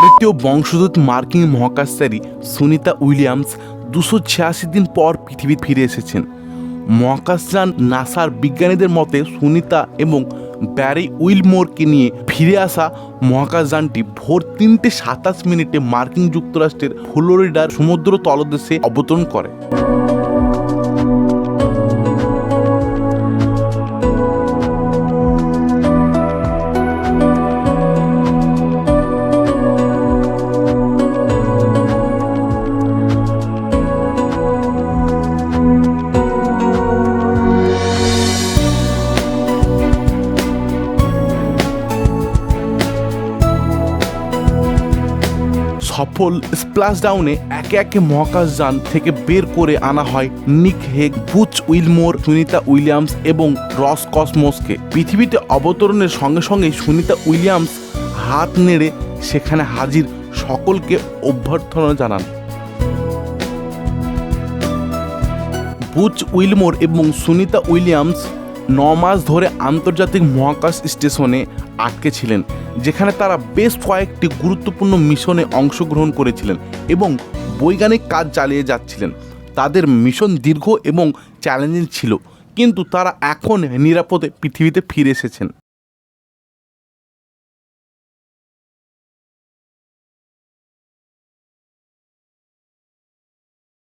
দ্বিতীয় বংশোদ্ভূত মার্কিন মহাকাশচারী সুনিতা উইলিয়ামস দুশো ছিয়াশি দিন পর পৃথিবী ফিরে এসেছেন। মহাকাশযান নাসার বিজ্ঞানীদের মতে সুনিতা এবং ব্যারি উইলমোরকে নিয়ে ফিরে আসা মহাকাশযানটি ভোর তিনটে সাতাশ মিনিটে মার্কিন যুক্তরাষ্ট্রের ফ্লোরিডার সমুদ্র তলদেশে অবতরণ করে। সফল স্প্লাশ ডাউনে একে একে মহাকাশযান থেকে বের করে আনা হয় Nick Hague, Butch Wilmore, Sunita Williams এবং রস কসমোসকে। পৃথিবীতে অবতরণের সঙ্গে সঙ্গে সুনিতা উইলিয়ামস হাত নেড়ে সেখানে হাজির। সকলকে অভ্যর্থনা জানান। বুচ উইলমোর এবং সুনিতা উইলিয়ামস ন মাস ধরে আন্তর্জাতিক মহাকাশ স্টেশনে আটকে ছিলেন, যেখানে তারা বেশ কয়েকটি গুরুত্বপূর্ণ মিশনে অংশগ্রহণ করেছিলেন এবং বৈজ্ঞানিক কাজ চালিয়ে যাচ্ছিলেন। তাদের মিশন দীর্ঘ এবং চ্যালেঞ্জিং ছিল, কিন্তু তারা এখন নিরাপদে পৃথিবীতে ফিরে এসেছেন।